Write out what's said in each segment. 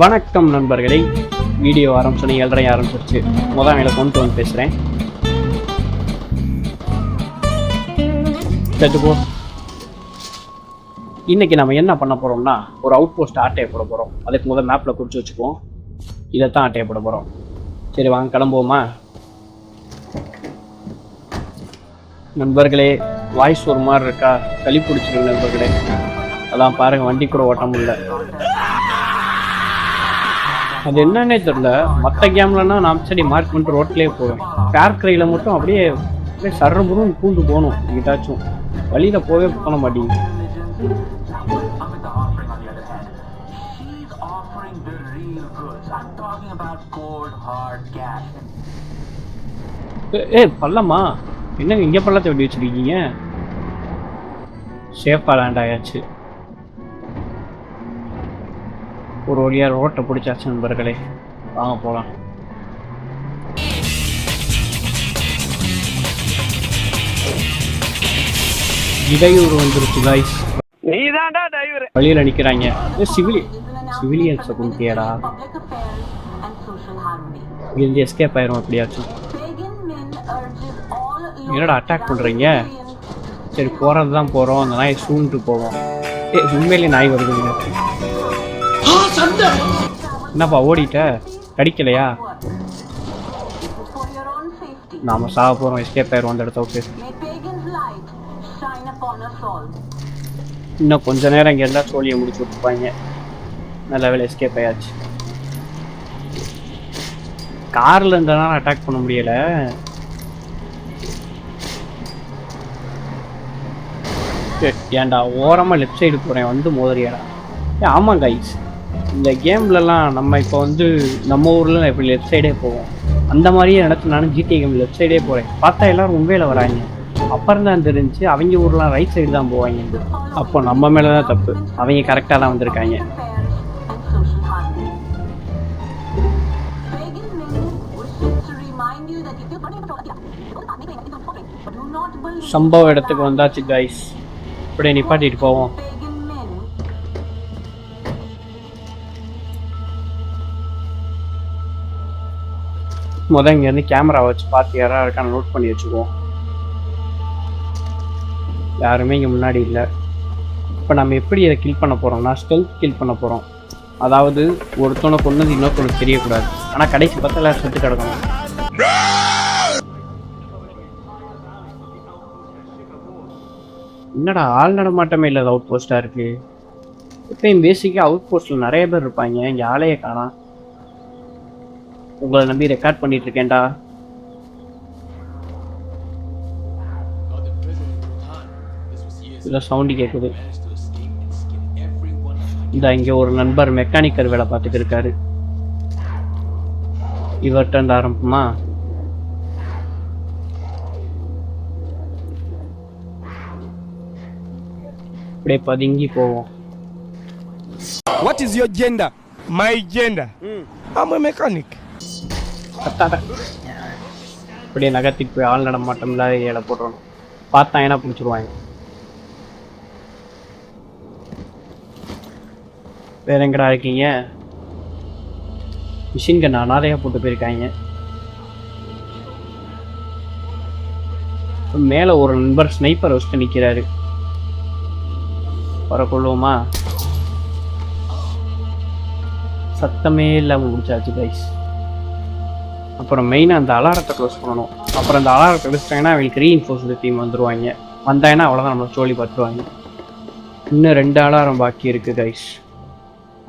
வணக்கம் நண்பர்களே. வீடியோ ஆரம்பிச்சு ஏழரை ஆரம்பிச்சிருச்சு முதல் வேலை கொண்டு வந்து பேசுகிறேன் சரி போ. இன்றைக்கி நம்ம என்ன பண்ண போகிறோம்னா ஒரு அவுட் போஸ்ட் ஆட்டையை போட போகிறோம் அதுக்கு முதல் மேப்பில் குறித்து வச்சுக்குவோம். இதைத்தான் ஆட்டையை போட போகிறோம் சரி வாங்க கிளம்புவோமா? நண்பர்களே வாய்ஸ் ஒரு மாதிரி இருக்கா? களி பிடிச்சிருக்கு நண்பர்களே. அதான் பாருங்கள் வண்டி கூட ஓட்ட முடியல. அது என்னன்னே தெரில மற்ற கேம்லன்னா நான் சரி மார்க் பண்ணிட்டு ரோட்லேயே போவேன். கார் கிரையில் மட்டும் அப்படியே அப்படியே சரபுரும் பூந்து போகணும் எங்கிட்டாச்சும் வழியில் போவே பண்ண மாட்டேங்குது. ஏ பள்ளமா என்னங்க இங்கே பள்ளத்தை வெட்டி வச்சிருக்கீங்க? சேஃபாக லேண்ட் ஆயாச்சு. ஒரு வழியாக ரோட்டை பிடிச்சாச்சு நண்பர்களே. வாங்க போகலாம் இடையூறு வந்துருச்சு காய்ஸ் நீதான்டா டிரைவர் வழியில் நிற்கிறாங்க சிவிலி சிவிலியன்ஸை harmony. இருந்து எஸ்கேப் ஆயிரும் all என்னடா அட்டாக் பண்ணுறீங்க சரி போகிறது தான் போகிறோம் அந்த நாய் சூன்ட்டு போவோம். ஏ உண்மையிலே நாய் வருதுங்க. என்னப்பா ஓடிட்ட? கடிக்கலையா. நாம சாக போகிறோம் எஸ்கேப் ஆயிரும் அந்த இடத்த விட்டு. இன்னும் கொஞ்ச நேரம் இங்கே இருந்தால் சோழியை முடிச்சு விட்டுப்பாங்க. நல்ல வேலை எஸ்கேப் ஆயாச்சு. காரில் இருந்தனால அட்டாக் பண்ண முடியல. ஏன்டா ஓரமாக லெஃப்ட் சைடு போகிறேன் வந்து மோதறியாடா. ஏ ஆமாம் கைஸ் இந்த கேம்லலாம் நம்ம இப்போ வந்து நம்ம ஊரில் இப்படி லெஃப்ட் சைடே போவோம். அந்த மாதிரியே நடத்து நானும் ஜிடிஏ கேம் லெஃப்ட் சைடே போகிறேன் பார்த்தா எல்லோரும் உண்மையில் வராங்க. அப்புறம் தான் தெரிஞ்சு அவங்க ஊர்லாம் ரைட் சைடு தான் போவாங்க. அப்போ நம்ம மேலே தான் தப்பு. அவங்க கரெக்டாக தான் வந்திருக்காங்க. சம்பவ இடத்துக்கு வந்தாச்சு கைஸ் இப்படியே நிப்பாட்டிட்டு போவோம். முதல் இங்கேருந்து கேமரா வச்சு பார்த்து யாராக இருக்கான நோட் பண்ணி வச்சுக்குவோம். யாருமே இங்கே முன்னாடி இல்லை. இப்போ நம்ம எப்படி இதை கில் பண்ண போகிறோம்னா ஸ்டெல்த் கில் பண்ண போகிறோம் அதாவது ஒருத்தனை கொண்டது இன்னொருத்தனுக்கு தெரியக்கூடாது. ஆனால் கடைசி பத்து எல்லாரும் செத்து கிடக்கணும். என்னடா ஆள் நடமாட்டமே இல்லாத அவுட் போஸ்ட்டாக இருக்குது இப்போ பேசிக்காக அவுட் போஸ்ட்டில் நிறைய பேர் இருப்பாங்க. இங்கே ஆளையே காணாம். உங்களை நம்பி ரெக்கார்ட் பண்ணிட்டு இருக்கேன்டா இதில் சவுண்டு கேட்குது. இந்த இங்கே ஒரு நண்பர் மெக்கானிக்கர் வேலை பார்த்துட்டு இருக்காரு இவர்கிட்ட இருந்து ஆரம்பமா அப்படியே பதுங்கி போவோம் What is your gender? My gender. I'm a mechanic. கத்தாத அப்படியே நகர்த்திட்டு போய் ஆள் நடமாட்டம் இல்லாத ஏழை போடுறோம். பார்த்தா என்ன பிடிச்சிருவாங்க? வேற எங்கடா இருக்கீங்க? மிஷின் கன் அனாதையாக போட்டு போயிருக்காங்க. மேலே ஒரு நண்பர் ஸ்னைப்பர் வச்சுட்டு நிற்கிறாரு வரக்கொள்ளுவோமா சத்தமே இல்லாமல் முடிச்சாச்சு கைஸ் அப்புறம் மெயினாக அந்த அலாரத்தை க்ளோஸ் பண்ணணும். அப்புறம் அந்த அலாரத்தை அடிச்சிட்டாங்கன்னா அவங்களுக்கு ரீஇன்ஃபோர்ஸ் டீம் வந்துடுவாங்க வந்தாங்கன்னா அவ்வளோதான் நம்மளை சோழி பார்த்துருவாங்க. இன்னும் ரெண்டு அலாரம் பாக்கி இருக்கு கைஸ்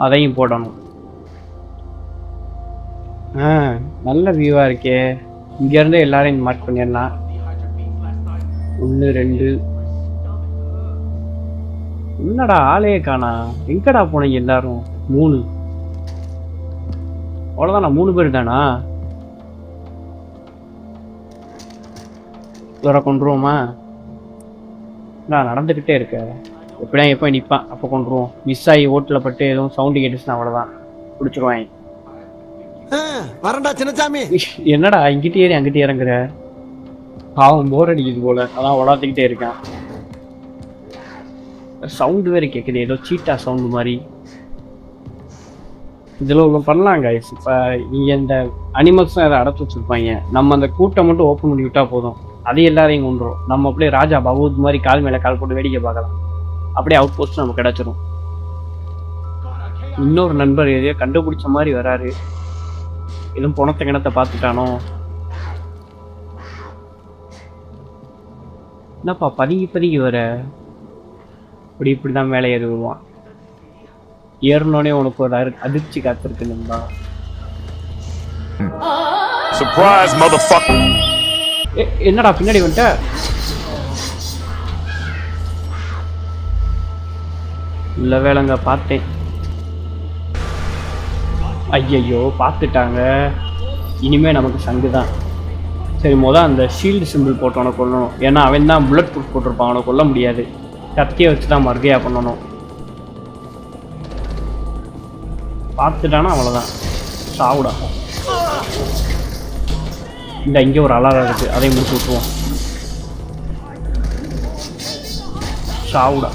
அதையும் போடணும். ஆ நல்ல வியூவாக இருக்கே. இங்கேருந்து எல்லாரையும் மார்க் பண்ணிடலாம். ஒன்று ரெண்டு. என்னடா ஆளே காணா? எங்கடா போனீங்க எல்லாரும்? மூணு. அவ்வளோதானா மூணு பேர் தானா? இவரை கொண்டுருவோமா நான் நடந்துக்கிட்டே இருக்க. எப்படியா எப்போ நிற்பான் அப்போ கொண்டுருவோம் மிஸ் ஆகி ஓட்டில் பட்டு எதுவும் சவுண்டு கேட்டுச்சுன்னா அவ்வளோதான் பிடிச்சிருவாங்க. வரண்டா சின்னசாமி என்னடா இங்கிட்ட ஏறி அங்கிட்ட இறங்குற? பாவம் போர் அடிக்குது போல. அதான் உலாத்திக்கிட்டே இருக்கேன். சவுண்டு வேற கேட்குது ஏதோ சீட்டா சவுண்டு மாதிரி. இதில் ஒன்று பண்ணலாம் கைஸ் இப்போ இங்கே இந்த அனிமல்ஸ்லாம் எதை அடைச்சி வச்சுருப்பாங்க. நம்ம அந்த கூட்டை மட்டும் ஓப்பன் பண்ணி விட்டா போதும். அது எல்லாரையும் கொண்டுரும் நம்ம அப்படியே ராஜா பகவத் மாதிரி கால் மேலே கால் போட்டு வேடிக்கை பார்க்கலாம். அப்படியே அவுட் போஸ்ட் நமக்கு கிடச்சிரும். இன்னொரு நண்பர் எதையோ கண்டுபிடிச்ச மாதிரி வராரு. எதுவும் பணத்தை கிணத்தை பார்த்துட்டானோ? என்னப்பா பதுங்கி பதுங்கி வர? இப்படி இப்படி தான் மேலே ஏறி வருவான் ஏறினோடனே உனக்கு ஒரு அரு- அதிர்ச்சி காத்திருக்கு நண்பா Surprise, motherfucker. என்னடா பின்னாடி வந்துட்ட? இல்லை வேலைங்க பார்த்தேன். ஐயையோ பார்த்துட்டாங்க. இனிமே நமக்கு சங்கு தான். சரி மொதல் அந்த ஷீல்டு சிம்பிள் போட்டவனை கொல்லணும். ஏன்னா அவன் தான் புல்லட் ப்ரூஃப் போட்டிருப்பான். அவனை கொல்ல முடியாது. கத்தியை வச்சு தான் மறுகையா பண்ணணும். பார்த்துட்டானா அவ்வளோதான் சாவுடா. இந்த இங்கே ஒரு அலாரம் இருக்கு. அதையும் முடிச்சு விட்டுருவோம். சாவுடா.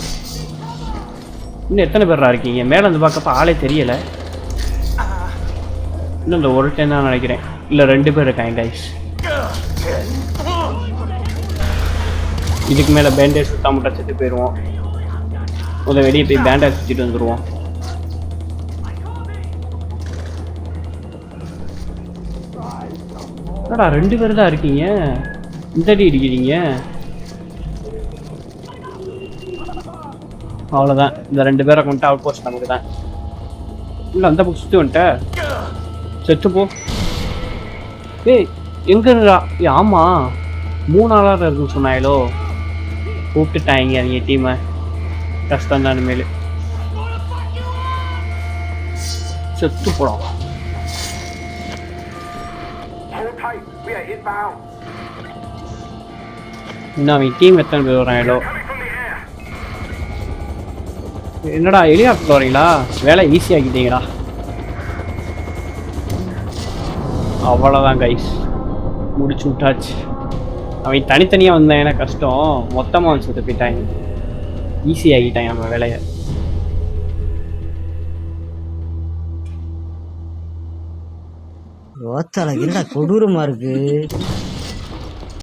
இன்னும் எத்தனை பேர்ரா இருக்கீங்க? மேலே வந்து பார்க்கப்ப ஆளே தெரியலை. இன்னும் இந்த ஒரு டைம் தான் நினைக்கிறேன். இல்லை ரெண்டு பேர் இருக்காங்க கைஸ் இதுக்கு மேலே பேண்டேஜ் சுத்தாமட்டா செத்து போயிடுவோம் முதல் வெளியே போய் பேண்டேஜ் சுற்றிட்டு வந்துடுவோம் என்னடா ரெண்டு பேர் தான் இருக்கீங்க? இந்த அடி அடிக்கிறீங்க? அவ்வளோதான் இந்த ரெண்டு பேரை கொண்டு அவுட் போஸ்ட் நமக்கு தான் இல்லை அந்த பக்கம் சுற்றி வந்துட்ட. செத்து போ. ஏய் எங்கடா ஏ ஆமாம் மூணு ஆளாக இருக்குன்னு சொன்னாயிலோ. கூப்பிட்டுட்டாங்க அவங்க டீமை கஷ்டம் தான் இனிமேல். செத்து போடும் We are inbound. அவங்க டீம் எத்தனை பேர் வராங்களோ. என்னடா ஹெலிகாப்டர் வரீங்களா வேலை ஈஸியாக்கிட்டீங்கடா அவ்வளோதான் கைஸ் முடிச்சு விட்டாச்சு. அவன் தனித்தனியாக வந்தாங்கன்னா கஷ்டம். மொத்தமாக வந்து சுத்த போயிட்டாங்க ஈஸி ஆகிட்டாங்க நம்ம வேலையை. ரோத்தால என்ன கொடூரமா இருக்கு.